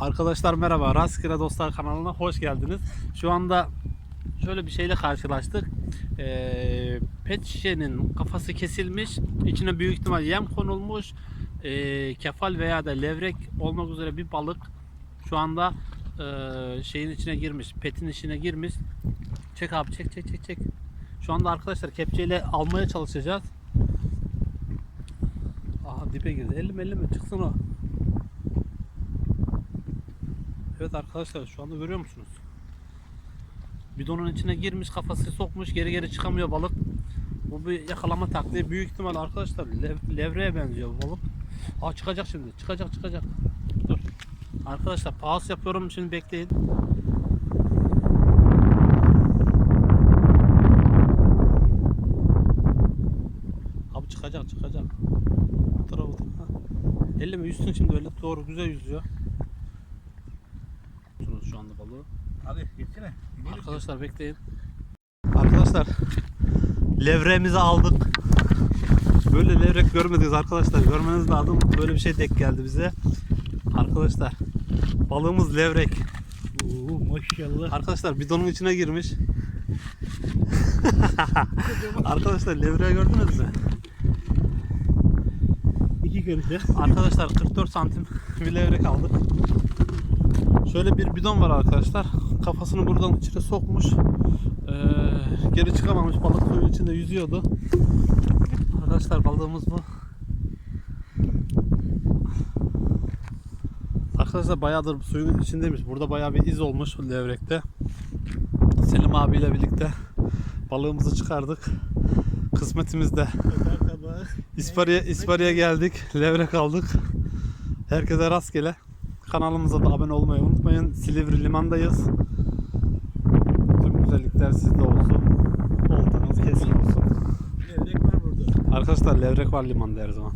Arkadaşlar merhaba. Rastgele Dostlar kanalına hoş geldiniz. Şu anda şöyle bir şeyle karşılaştık. Ee, pet şişenin kafası kesilmiş. İçine büyük ihtimal yem konulmuş. Ee, kefal veya da levrek olmak üzere bir balık şu anda ee, şeyin içine girmiş. Petin içine girmiş. Çek abi çek çek çek çek. Şu anda arkadaşlar kepçeyle almaya çalışacağız. Aha dibe girdi. 50 mi 50 mi? Çıksın o. Evet arkadaşlar şu anda görüyor musunuz? Bidonun içine girmiş kafası sokmuş geri geri çıkamıyor balık. Bu bir yakalama taktiği büyük ihtimal arkadaşlar lev- levreye benziyor bu balık. Aa çıkacak şimdi çıkacak çıkacak. Dur. Arkadaşlar pause yapıyorum şimdi bekleyin. Abi çıkacak çıkacak. Bu tarafa. Elle yüzsün şimdi öyle doğru güzel yüzüyor. Şu anda balığı. Hadi geçsene. Arkadaşlar bekleyin. Arkadaşlar levreğimizi aldık. Böyle levrek görmediniz arkadaşlar. Görmeniz lazım. Böyle bir şey denk geldi bize. Arkadaşlar balığımız levrek. Oo maşallah. Arkadaşlar bidonun içine girmiş. arkadaşlar levreği gördünüz mü? İki karışa. Arkadaşlar 44 santim bir levrek aldık. Şöyle bir bidon var arkadaşlar. Kafasını buradan içine sokmuş. Ee, geri çıkamamış. Balık suyun içinde yüzüyordu. Arkadaşlar balığımız bu. Arkadaşlar bayağıdır suyun içindeymiş. Burada bayağı bir iz olmuş levrekte. Selim abiyle birlikte balığımızı çıkardık. Kısmetimizde. İspariye, İspariye geldik. Levrek aldık. Herkese rastgele. Kanalımıza da abone olmayı unutmayın. Silivri limandayız. Tüm güzellikler sizde olsun. Oltanız kesin olsun. Levrek var burada. Arkadaşlar levrek var limanda her zaman.